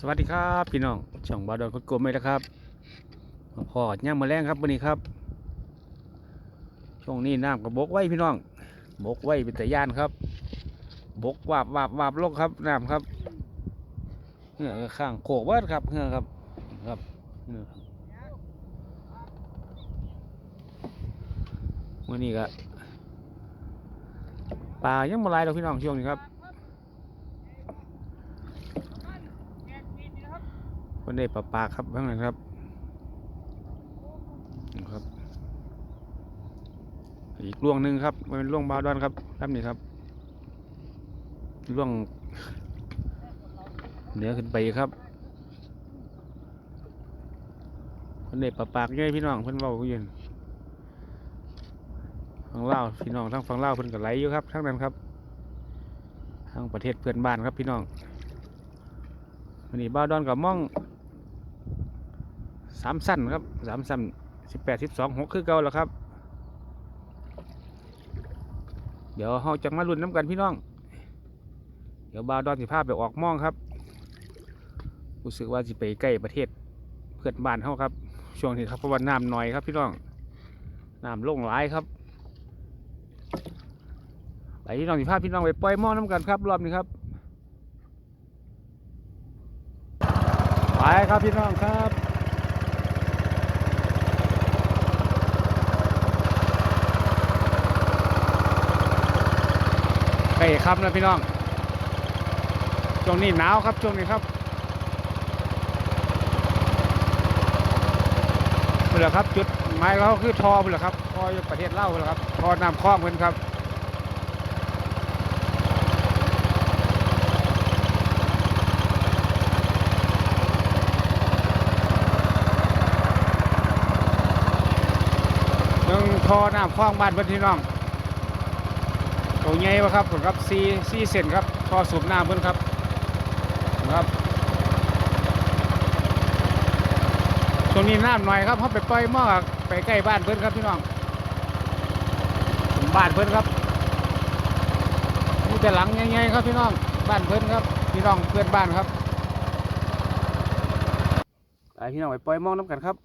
สวัสดีครับพี่น้องช่องบาดอนคนกลมไหมนะครับพอย่างมาแรงครับวันนี้ครับ ช่วงนี้น้ำกับบกไว้พี่น้องบกไว้เป็นแต่ย่านครับ บกวาบวาบวาบลงครับน้ำครับเหือข้างโขกเบิดครับเหือครับครับเหือวันนี้ก็ปลายังมาลายเราพี่น้องช่วงนี้ครับ คนได้ปลาปลาครับข้างนั้นครับนะครับ อีกล่วงหนึ่งครับมันเป็นล่วงบาดอนครับลำนี้ครับล่วงเหนือขึ้นไปครับคนได้ปลาปลาง่ายพี่น้องเพิ่นเว้าอยู่ฝั่งลาวพี่น้องทั้งฝั่งลาวเพิ่นก็ไหลอยู่ครับทั้งนั้นครับทางประเทศเพื่อนบ้านครับพี่น้องวันนี้บ้าดอนกับม่อง สามสั้นครับสามสั้นสิบแปดสิบสองหกคือเก่าแล้วครับ เดี๋ยวเราจะมาลุ้นน้ำกันพี่น้อง เดี๋ยวบาวดอนสิพาไปออกม่องครับ รู้สึกว่าจะไปใกล้ประเทศเพื่อนบ้านเขาครับ ช่วงนี้ครับเพราะว่าน้ำหน่อยครับพี่น้องน้ำลงหลายครับไปพี่น้องสิพาพี่น้องไปปล่อยม่องน้ำกันครับรอบนี้ครับไปครับพี่น้องครับ ใกล้ ครับนะพี่น้องช่วงนี้หนาวครับช่วงนี้ครับเพื่อครับ จุดหมายเขาคือทอเพื่อครับทออประเทศเล่าวเพื่อครับทอน้ำคลองเพื่อนครับยังทอน้ำคลองบ้านเพื่นพี่น้อง ตัวใหญ่ปะครับผมครับซีซีเซนครับท่อสูบน้ำเพิ่นครับครับตรงนี้น้ำหน่อยครับเขาไปปล่อยม้อไปใกล้บ้านเพิ่นครับพี่น้องบ้านเพิ่นครับมีแต่หลังใหญ่ๆครับพี่น้องบ้านเพิ่นครับพี่น้องเพื่อนบ้านครับไปพี่น้องไปปล่อยม้อน้ำกันครับ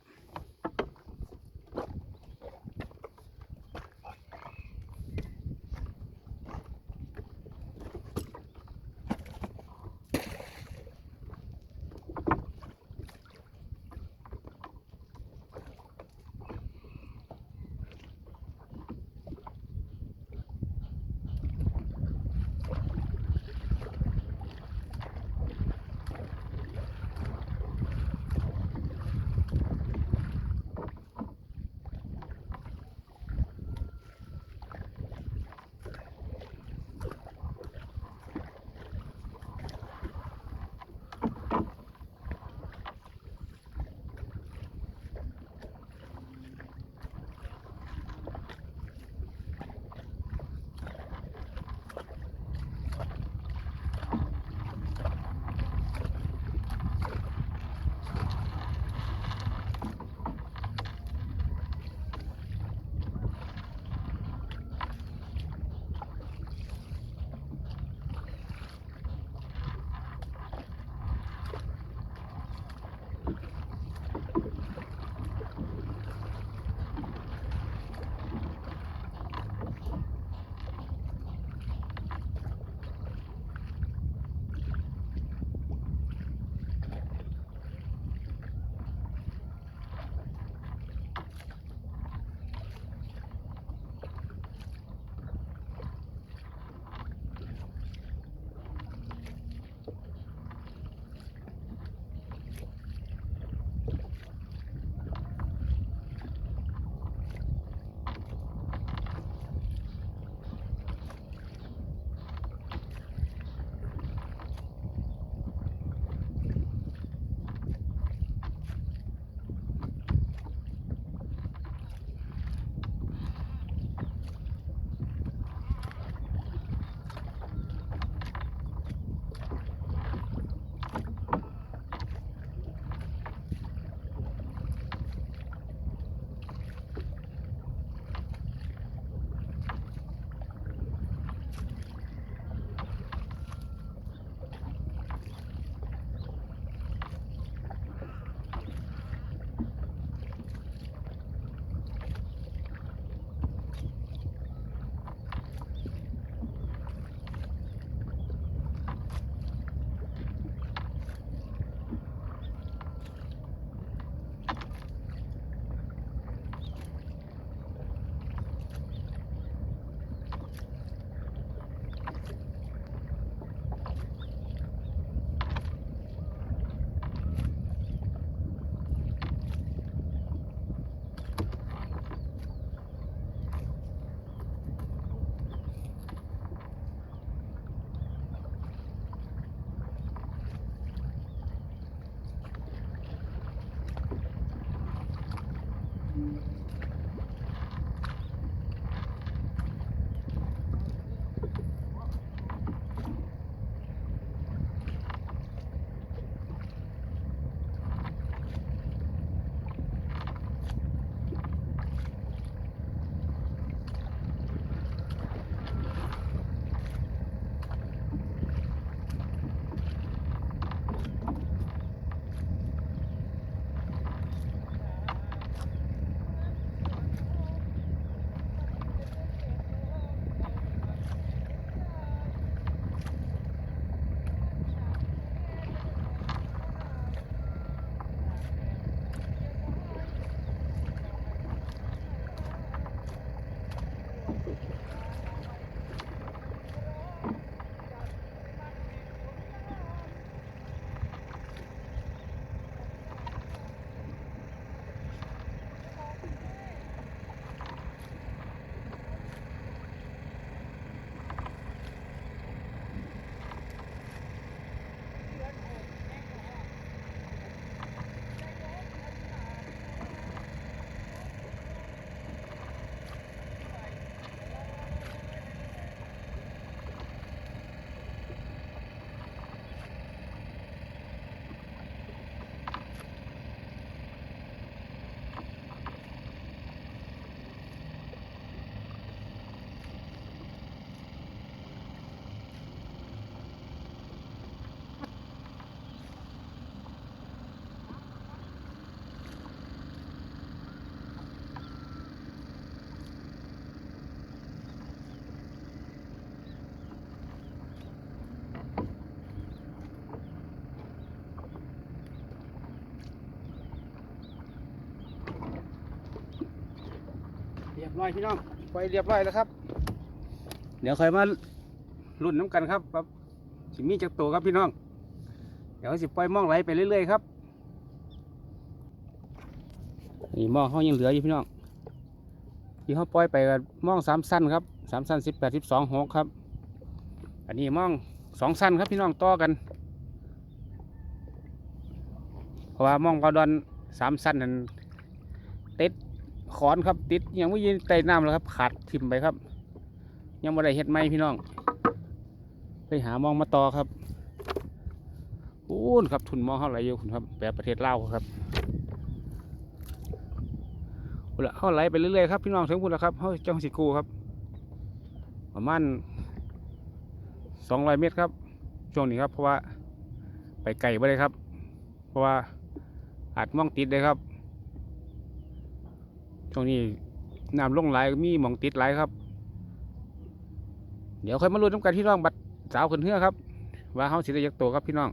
บร้อยพี่น้องไปเรียบร้อยแล้วครับ เดี๋ยวค่อยมารุ่นน้ำกันครับครับสิมีจักตัวครับพี่น้อง เดี๋ยวสิปล่อยมองไหลไปเรื่อยๆครับนี่มองเขายังเหลืออยู่พี่น้องที่เขาปล่อยไปก็มองสามสั้นครับสามสั้นสิบแปดสิบสองหกครับ อันนี้มองสองสั้นครับพี่น้องต่อกัน เพราะว่ามองปลาดอนสามสั้นนั้นติด ขอนครับติดยังไม่ยืนใต้น้ำแล้วครับ ขาดทิ่มไปครับ ยังไม่ได้เฮ็ดไหมพี่น้อง ไปหามองมาต่อครับอู้นครับทุนมองเท่าไหร่อยู่คุณครับ แบบประเทศลาวครับพุ่นละเข้าไหลไปเรื่อยๆครับพี่น้องถึงพุ่นละครับเขาจ้องสิกูครับ ประมาณสองร้อยเมตรครับ ช่วงนี้ครับ เพราะว่าไปไกลไปเลยครับ เพราะว่าอาจมองติดเลยครับ ช่วงนี้น้ำลงไหลายมีหมองติดไหลายครับ เดี๋ยวค่อยมาลุ้นน้ำกันพี่น้องบัดสาวขึ้นเฮือครับ ว่าเขาสิได้ยักตัวครับพี่น้อง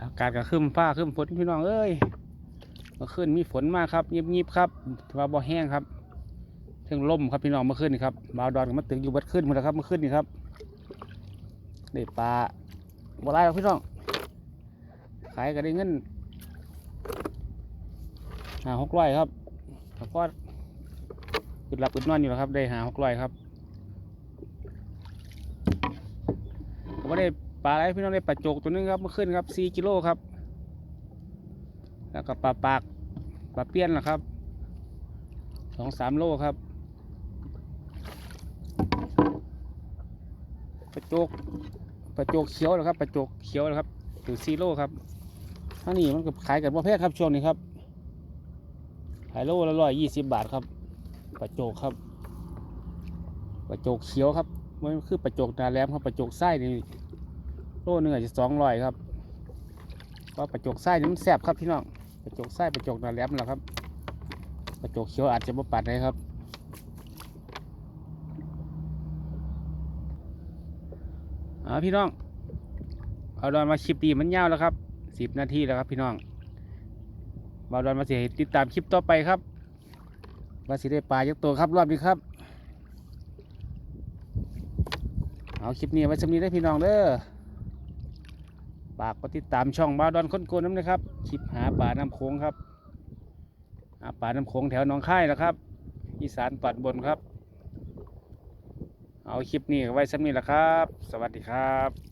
อากาศก็ครึ้มฟ้าครึ้มฝนพี่น้องเอ้ยเมื่อคืนมีฝนมากครับยิบๆครับว่าบ่แห้งครับถึงลมครับพี่น้องเมื่อคืนนี่ครับบาวดอนก็มาตึกอยู่บัดขึ้นหมดแล้วครับเมื่อคืนนี่ครับได้ปลาบ่ไรหรอกพี่น้องขายก็ได้เงิน หาหกร้อยครับแล้วก็อึดหลับอึดนอนอยู่แล้วครับ ได้หาหกร้อยครับผมก็ได้ปลาอะไรพี่น้องได้ปลาโจกตัวนึงครับเมื่อคืนครับสี่กิโลครับ แล้วก็ปลาปากปลาเปี้ยนล่ะครับสองสามโลครับปลาโจกปลาโจกเขียวนะครับปลาโจกเขียวนะครับถึงสี่โลครับท่านี้มันก็ขายกันประเภทครับช่วงนี้ครับ ขายโลละร้อยยี่สิบบาทครับปลาโจกครับปลาโจกเขียวครับมันคือปลาโจกนาแหลมครับปลาโจกไส้นี่โลหนึ่งอาจจะสองร้อยครับเพราะปลาโจกไส้นี่มันแซ่บครับพี่น้องปลาโจกไส้ปลาโจกนาแหลมแหละครับปลาโจกเขียวอาจจะบ่ปัดเลยครับอ่าพี่น้องเอาดอนมาคลิปดีมันยาวแล้วครับสิบนาทีแล้วครับพี่น้อง บาวดอนมาเสียติดตามคลิปต่อไปครับว่าสิได้ปลายักตัวครับรอบนี้ครับ เอาคลิปนี้ไว้สำนี้ได้พี่น้องเด้อฝากกดติดตามช่องบาวดอนค้นโกนน้ำนะครับคลิปหาปลาน้ำโขงครับหาปลาน้ำโขงแถวหนองค่ายนะครับอีสานตอนบนครับ เอาคลิปนี้ไว้สำนี้แหละครับ สวัสดีครับ